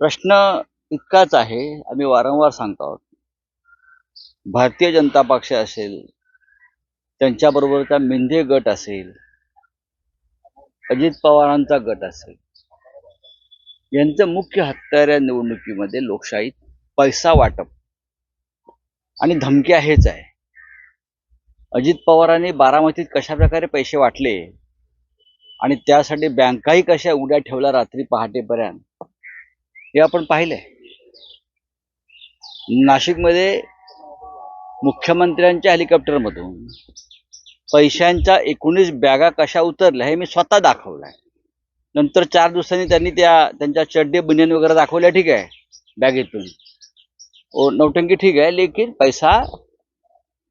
प्रश्न इतकाच आहे आम्ही वारंवार सांगतो आहोत. भारतीय जनता पक्ष असेल त्यांच्याबरोबरचा मिंदे गट असेल अजित पवारांचा गट असेल यांचं मुख्य हत्यार या निवडणुकीमध्ये लोकशाहीत पैसा वाटप. आणि धमक्या हेच आहे. अजित पवारांनी बारामतीत कशा प्रकारे पैसे वाटले? आणि त्यासाठी बँकाही कशा उड्या ठेवल्या रात्री पहाटेपर्यंत? हे आपण पाहिलंय. नाशिकमध्ये मुख्यमंत्र्यांच्या हेलिकॉप्टरमधून पैशांच्या एकोणीस बॅगा कशा उतरल्या हे मी स्वतः दाखवलंय. नंतर चार दिवसांनी त्यांनी त्या त्यांच्या चड्डे बनियन वगैरे दाखवल्या ठीक आहे बॅगेतून. और नौटंकी ठीक है लेकिन पैसा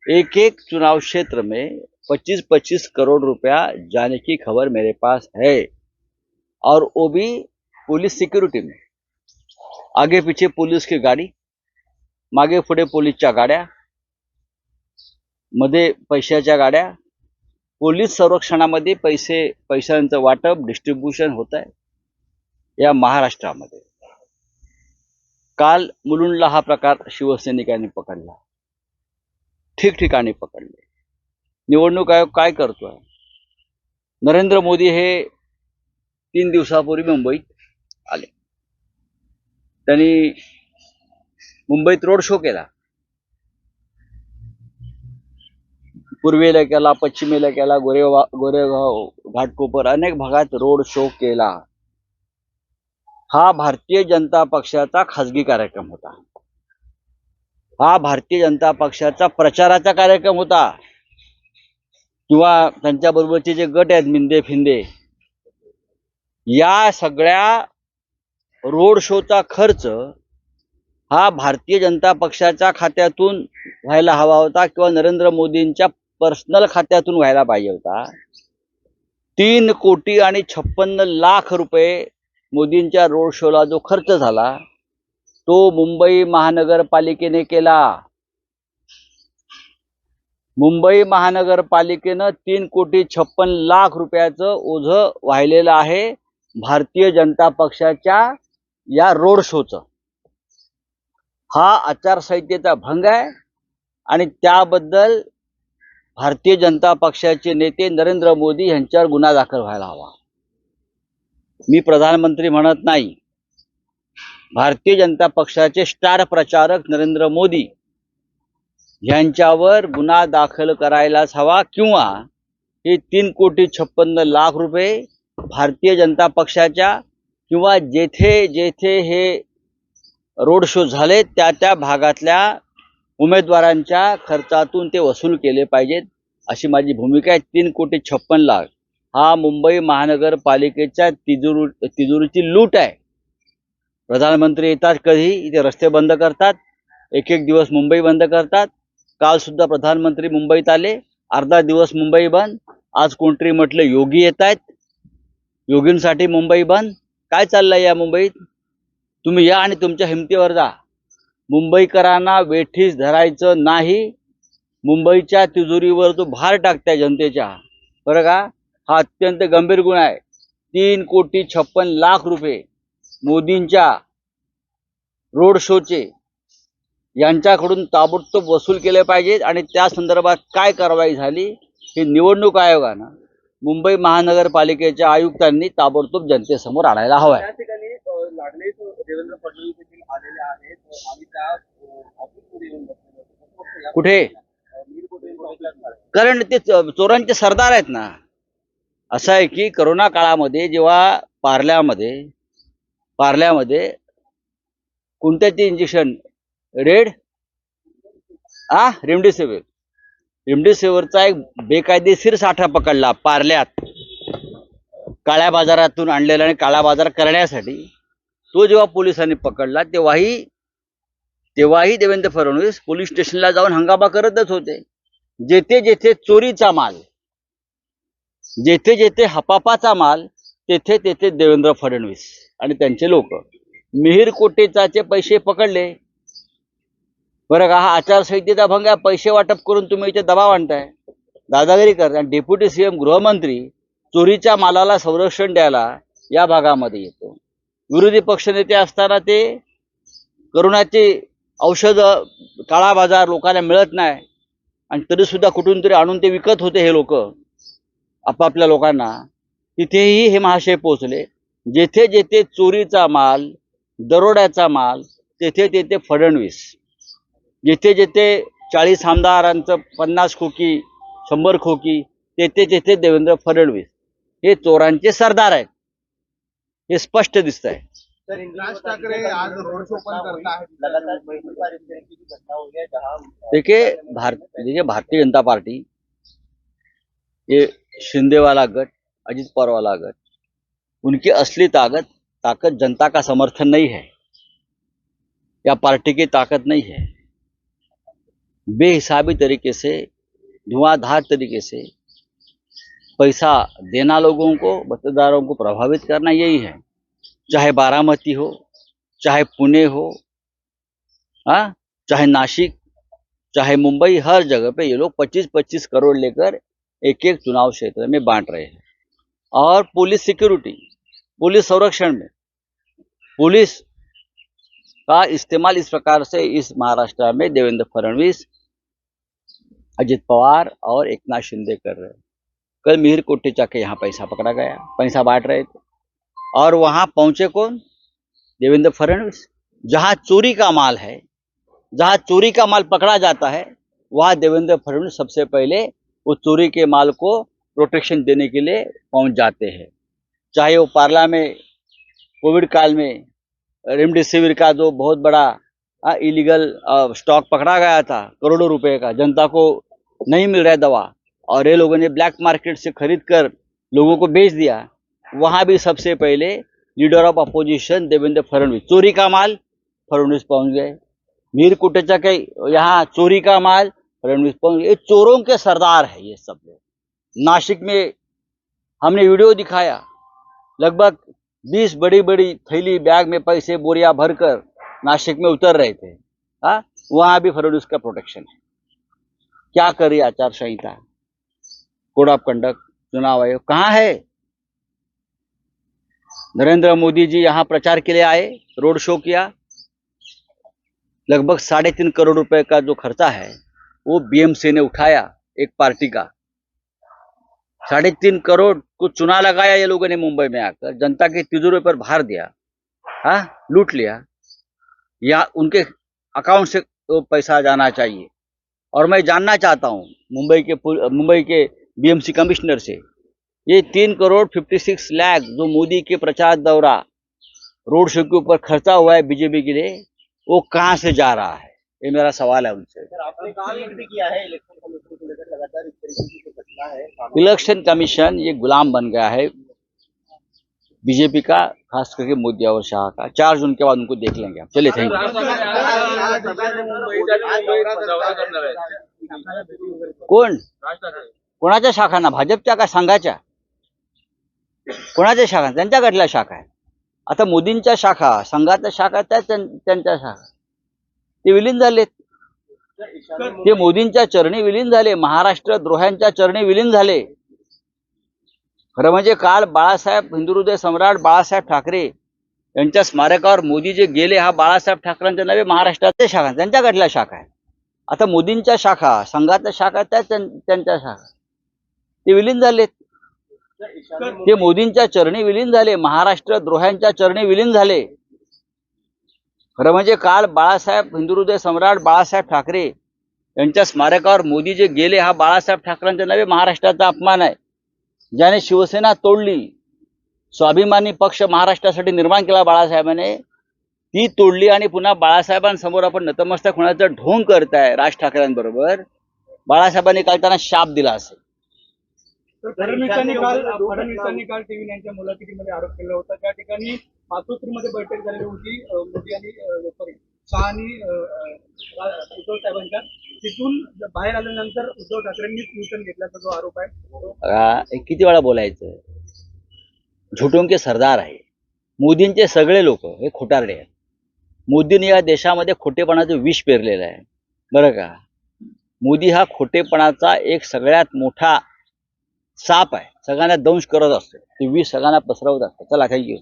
एक एक चुनाव क्षेत्र में 25-25 करोड़ रुपया जाने की खबर मेरे पास है. और वो भी पुलिस सिक्युरिटी में. आगे पीछे पुलिस की गाडी मागे पुढे पोलीसच्या गाड्या मध्ये पैशाच्या गाड्या पोलीस संरक्षणामध्ये पैसे पैशांचं वाटप डिस्ट्रीब्युशन होत आहे या महाराष्ट्रामध्ये. काल मुलुंडला हा प्रकार शिवसैनिकांनी पकडला. ठिकठिकाणी पकडले. निवडणूक आयोग काय करतोय? नरेंद्र मोदी हे तीन दिवसापूर्वी मुंबईत आले. त्यांनी मुंबईत रोड शो केला. पूर्वेला केला पश्चिमेला केला गोरेगाव गोरेगाव घाटकोपर अनेक भागात रोड शो केला. हा भारतीय जनता पक्षाचा खासगी कार्यक्रम होता. हा भारतीय जनता पक्षाचा प्रचाराचा कार्यक्रम होता. किंवा त्यांच्या बरोबरचे जे गट आहेत मिंदे फिंदे या सगळ्या रोड शोचा खर्च हा भारतीय जनता पक्षाच्या खात्यातून व्हायला हवा होता किंवा नरेंद्र मोदींच्या पर्सनल खात्यातून व्हायला पाहिजे होता. तीन कोटी आणि छप्पन्न लाख रुपये मोदींच्या रोड शोला जो खर्च झाला तो मुंबई महानगरपालिकेने केला. मुंबई महानगरपालिकेनं तीन कोटी छप्पन लाख रुपयाचं ओझं वाहिलेलं आहे. भारतीय जनता पक्षाच्या या रोड शोचं. हा आचारसंहितेचा भंग आहे आणि त्याबद्दल भारतीय जनता पक्षाचे नेते नरेंद्र मोदी यांच्यावर गुन्हा दाखल व्हायला हवा. मी प्रधानमंत्री म्हणत नाही. भारतीय जनता पक्षाचे स्टार प्रचारक नरेंद्र मोदी यांच्यावर गुन्हा दाखल करायलाच हवा किंवा हे तीन कोटी छप्पन्न लाख रुपये भारतीय जनता पक्षाच्या किंवा जेथे जेथे हे रोड शो झाले त्या त्या भागातल्या उमेदवारांच्या खर्चातून ते वसूल केले पाहिजेत अशी माझी भूमिका आहे. तीन कोटी छप्पन लाख. हा मुंबई महानगरपालिकेच्या तिजोरी तिजोरीची लूट आहे. प्रधानमंत्री येतात कधी इथे रस्ते बंद करतात. एक एक दिवस मुंबई बंद करतात. काल सुद्धा प्रधानमंत्री मुंबईत आले. अर्धा दिवस मुंबई बंद. आज कोणतरी म्हटलं योगी येत आहेत. योगींसाठी मुंबई बंद. काय चाललंय या मुंबईत? तुम्ही या आणि तुमच्या हिमतीवर जा. मुंबईकरांना वेठीस धरायचं नाही. मुंबईच्या तिजोरीवर जो भार टाकताय जनतेच्या. बरं का? हा अत्यंत गंभीर गुन्हा आहे. तीन कोटी छप्पन लाख रुपये मोदींच्या रोड शोचे यांच्याकडून ताबडतोब वसूल केले पाहिजेत आणि त्या संदर्भात काय कारवाई झाली हे निवडणूक आयोगानं मुंबई महानगरपालिकेच्या आयुक्तांनी ताबडतोब जनतेसमोर आणायला हवं आहे त्या ठिकाणी अ, लागलीच देवेंद्र फडणवीस देखील आलेले आहेत आम्ही त्या अ, ऑफिसमध्ये येऊन बसलेलो होतो. फक्त या- कुठे. कारण ते चोरांचे सरदार आहेत ना. असं आहे की करोना काळामध्ये जेव्हा पार्ल्यामध्ये पार्ल्यामध्ये कोणत्या ते इंजेक्शन रेड? आ? रेमडेसिवीर. रेमडेसिवीरचा एक बेकायदेशीर साठा पकडला पार्ल्यात. काळ्या बाजारातून आणलेला आणि काळा बाजार करण्यासाठी तो जेव्हा पोलिसांनी पकडला तेव्हाही तेव्हाही देवेंद्र फडणवीस पोलीस स्टेशनला जाऊन हंगामा करतच होते. जेथे जेथे चोरीचा माल जेथे जेथे हपापाचा माल तेथे तेथे देवेंद्र फडणवीस आणि त्यांचे लोक. मिहीर कोटेचाचे पैसे पकडले. बरं का हा आचारसंहितेचा भंग आहे पैसे वाटप करून तुम्ही इथे दबाव आणताय. दादागिरी करताय डेप्युटी सीएम गृहमंत्री चोरीच्या मालाला संरक्षण द्यायला या भागामध्ये येतो. विरोधी पक्षनेते असताना ते करोनाचे औषध काळा बाजार लोकांना मिळत नाही आणि तरी सुद्धा कुठून तरी आणून ते विकत होते हे लोक आपापल्या लोकांना तिथेही हे महाशय पोचले जेथे जेथे चोरीचा माल दरोड्याचा माल तेथे तेथे फडणवीस. जेथे जेथे चाळीस आमदारांचं पन्नास खोकी शंभर खोकी तेथे तेथे देवेंद्र फडणवीस हे चोरांचे सरदार आहेत. हे स्पष्ट दिसत आहे सर राज ठाकरे आज रोड शो पण करता लगातार कई बार इस तरह की भी घटना हुई जहाँ देखिए भारत देखिए भारतीय जनता पार्टी ये शिंदे वाला गट अजित पवार वाला गट उनकी असली ताकत ताकत जनता का समर्थन नहीं है. या पार्टी की ताकत नहीं है. बेहिसाबी तरीके से, धुआंधार तरीके से पैसा देना लोगों को, मतदारों को प्रभावित करना यही है। चाहे बारामती हो, चाहे पुणे हो हाँ चाहे नासिक चाहे मुंबई, हर जगह पे ये लोग 25-25 करोड़ लेकर एक एक चुनाव क्षेत्र में बांट रहे हैं। और पुलिस सिक्योरिटी, पुलिस संरक्षण में, पुलिस का इस्तेमाल इस प्रकार से इस महाराष्ट्र में देवेंद्र फडणवीस अजित पवार और एक नाथ शिंदे कर रहे कल मिहिर कोटेचा के यहाँ पैसा पकड़ा गया, पैसा बांट रहे थे। और वहाँ पहुँचे कौन? देवेंद्र फडणवीस। जहाँ चोरी का माल है, जहाँ चोरी का माल पकड़ा जाता है, वहाँ देवेंद्र फडणवीस सबसे पहले वो चोरी के माल को प्रोटेक्शन देने के लिए पहुँच जाते हैं। चाहे वो पार्ला में, कोविड काल में, रेमडेसिविर का जो बहुत बड़ा इलीगल स्टॉक पकड़ा गया था, करोड़ों रुपए का, जनता को नहीं मिल रहा है दवा। और ये लोगों ने ब्लैक मार्केट से खरीद कर लोगों को बेच दिया। वहाँ भी सबसे पहले leader of opposition Devendra Fadnavis. चोरी का माल, फडणवीस पहुँच गए। मीर कुटेचा के यहाँ चोरी का माल, फडणवीस पहुँच गए। चोरों के सरदार है ये सब लोग। नासिक में हमने वीडियो दिखाया। लगभग 20 बड़ी बड़ी थैली बैग में पैसे बोरिया भरकर नासिक में उतर रहे थे। हाँ वहाँ भी फडणवीस का प्रोटेक्शन है। क्या करी आचार संहिता कोड ऑफ़ कंडक्ट, चुनाव आयोग कहाँ है? नरेंद्र मोदी जी यहाँ प्रचार के लिए आए, रोड शो किया। लगभग साढ़े तीन करोड़ रुपए का जो खर्चा है, वो बीएमसी ने उठाया एक पार्टी का। साढ़े तीन करोड़ को चुना लगाया ये लोगों ने मुंबई में आकर, जनता के तिजोरी पर भार दिया हाँ लूट लिया। या उनके अकाउंट से वो पैसा जाना चाहिए। और मैं जानना चाहता हूँ मुंबई के मुंबई के बीएमसी कमिश्नर से ये तीन करोड़ फिफ्टी सिक्स लैख जो मोदी के प्रचार दौरा रोड शो के ऊपर खर्चा हुआ है बीजेपी के लिए वो कहाँ से जा रहा है? ये मेरा सवाल है उनसे। इलेक्शन कमीशन ये गुलाम बन गया है। बीजेपी का खास करके मोदी और शाह का। चार जून के बाद उनको देख लेंगे आप चलिए थैंक यू। कोण कोणाच्या शाखांना भाजपच्या का संघाच्या? कोणाच्या शाखा? त्यांच्या गटल्या शाखा आहे आता मोदींच्या शाखा संघाच्या शाखा त्या त्यां- त्यांच्या शाखा. ते विलीन झालेत. ते मोदींच्या चरणी विलीन झाले. महाराष्ट्र द्रोह्यांच्या चरणी विलीन झाले. खरं म्हणजे काल बाळासाहेब हिंदुहृदय सम्राट बाळासाहेब ठाकरे यांच्या स्मारकावर मोदी जे गेले हा बाळासाहेब ठाकरेंच्या नव्हे महाराष्ट्राच्या शाखा त्यांच्याकडल्या शाखा आहे आता मोदींच्या शाखा संघातल्या शाखा त्या त्यांच्या शाखा ते विलीन झालेत. ते मोदींच्या चरणी विलीन झाले महाराष्ट्र द्रोह्यांच्या चरणी विलीन झाले. खरं म्हणजे काल बाळासाहेब हिंदुहृदय सम्राट बाळासाहेब ठाकरे यांच्या स्मारकावर मोदी जे गेले हा बाळासाहेब ठाकरेंच्या नव्हे महाराष्ट्राचा अपमान आहे. ज्याने शिवसेना तोडली स्वाभिमानी पक्ष महाराष्ट्रासाठी निर्माण केला बाळासाहेबांनी ती तोडली आणि पुन्हा बाळासाहेबांसमोर आपण नतमस्तक होण्याचं ढोंग करताय राज ठाकरेंबरोबर बाळासाहेबांनी काल त्यांना शाप दिला असेल. फडणवीसांनी काल फडणवीसांनी काल टीव्ही यांच्या मुलाखतीमध्ये आरोप केला होता. त्या ठिकाणी मातोश्रीमध्ये बैठक झालेली होती मोदी आणि शहा आणि उद्धव साहेबांच्या. तिथून बाहेर आल्यानंतर उद्धव ठाकरेंनी ट्युशन घेतल्याचा जो आरोप आहे किती वेळा बोलायचं? झुटून के सरदार आहे. मोदींचे सगळे लोक हे खोटारडे आहेत. मोदींनी या देशामध्ये खोटेपणाचं विष पेरलेलं आहे. बरं का? मोदी हा खोटेपणाचा एक सगळ्यात मोठा साप आहे. सगळ्यांना दंश करत असतो. ती विष सगळ्यांना पसरवत असतो. चला थँक्यू